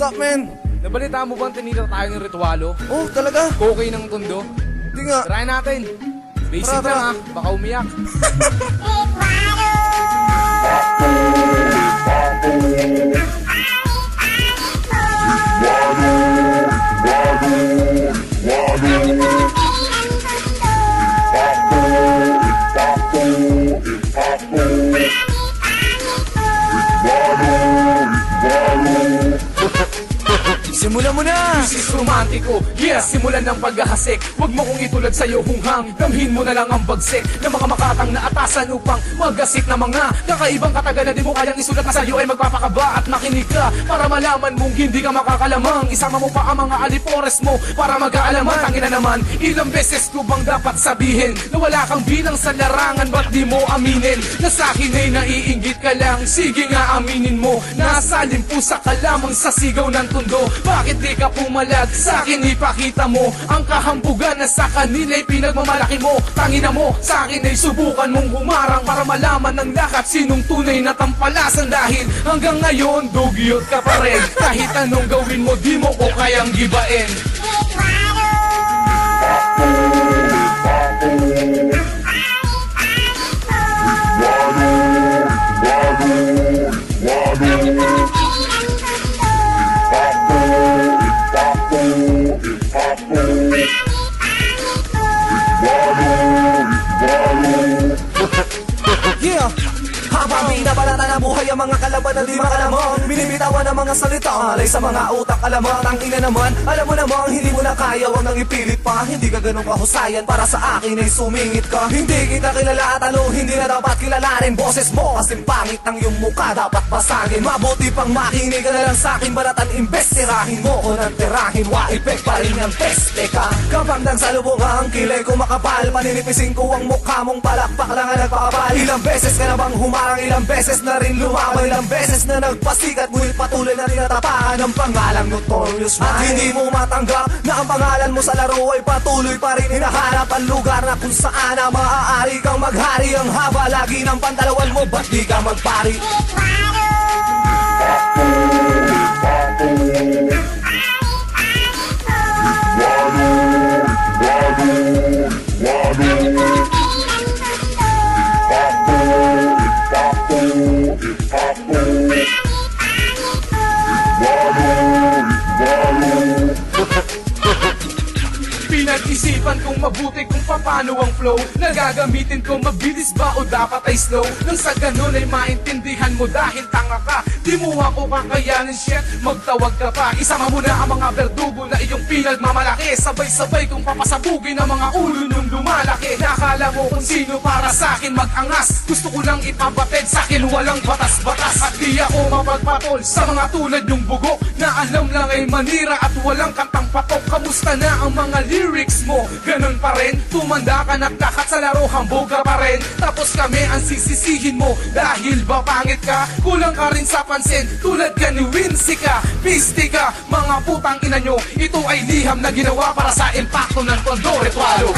What's up, man? Nabalita mo bang tinira tayo ng ritualo? Oh, talaga? Kokay ng tundo? Hindi nga. Try natin. Basic Tara, lang tara. ha, baka umiyak. Yeah. Simulan mo na! This is romantiko, yeah, simulan ng paghahasik. Huwag mo kong itulad sa'yo hunghang. Damhin mo na lang ang bagsik Ng mga makatang na atasan upang Magasik na mga kakaibang kataga na di mo kayang isulat na sa'yo ay magpapakaba at makinig ka Para malaman mong hindi ka makakalamang. Isama mo pa ang mga alipores mo para magkaalaman Tangina naman, ilang beses ko bang dapat sabihin Na wala kang bilang sa larangan? Ba't di mo aminin Na sa'kin ay naiinggit ka lang? Sige nga aminin mo Nasa limpusa ka lamang sa sigaw ng tundo Bakit di ka pumalag? Sa akin ipakita mo Ang kahambugan na sa kanila'y pinagmamalaki mo. Tangina mo sa akin ay subukan mong humarang Para malaman ng lahat sinong tunay na tampalasan. Dahil hanggang ngayon dugyot ka pa rin. Kahit anong gawin mo di mo ko kayang gibain binabalata na buhay ang mga kalaban na di makalamang. Binibitawan ang mga salita Alay sa mga utak alamat. Ang ina naman Alam mo namang hindi mo na kaya Huwag nang ipilit pa. Hindi ka ganun kahusayan Para sa akin ay sumingit ka. Hindi kita kilala at ano Hindi na dapat kilalanin. Boses mo Kasing pangit ng iyong mukha Dapat basagin. Mabuti pang makinig ka na lang sa akin Balatan imbes Sirahin mo ko ng tirahin. Wa effect pa rin ang peste ka. Kapag nagsalubong ang kilay ko makapal Paninipisin ko ang mukha mong palakpak lang ang nagpakapal Ilang beses ka na bang humarang Ilang beses na rin lumaban Ilang beses na nagpasikat Ngunit patuloy na rin natapakan Ang pangalang Notorious Man At hindi mo matanggap Na ang pangalan mo sa laro ay patuloy pa rin hinahanap Ang lugar na kung saan na maaari kang maghari. Ang haba lagi ng pantalawan mo Ba't di ka magpari? Pinag-isipan kong mabuti kung paano ang flow. Nagagamitin ko mabilis ba o dapat ay slow? Nang sa ganun ay maintindihan mo dahil tanga ka. Di mo ako kakayanin shit Magtawag ka pa. Isama mo na ang mga berdugo na iyong pinagmamalaki. Sabay-sabay kong papasabugin ang mga ulo nung lumalaki. Nakala mo kung sino para sa akin mag-angas. Gusto ko lang ipabatid sa akin walang batas-batas. At di ako mapagpatol sa mga tulad ng bugok Na alam lang ay manira at walang kantang patok Kamusta na ang mga lyrics mo? Ganun pa rin. Tumanda ka na't lahat sa laro hambog ka pa rin. Tapos kami ang sisisihin mo. Dahil ba pangit ka? Kulang ka rin sa pansin. Tulad ka ni Wincy ka. Pisti ka. Mga putang ina nyo. Ito ay liham na ginawa para sa impacto ng tondo Ritualo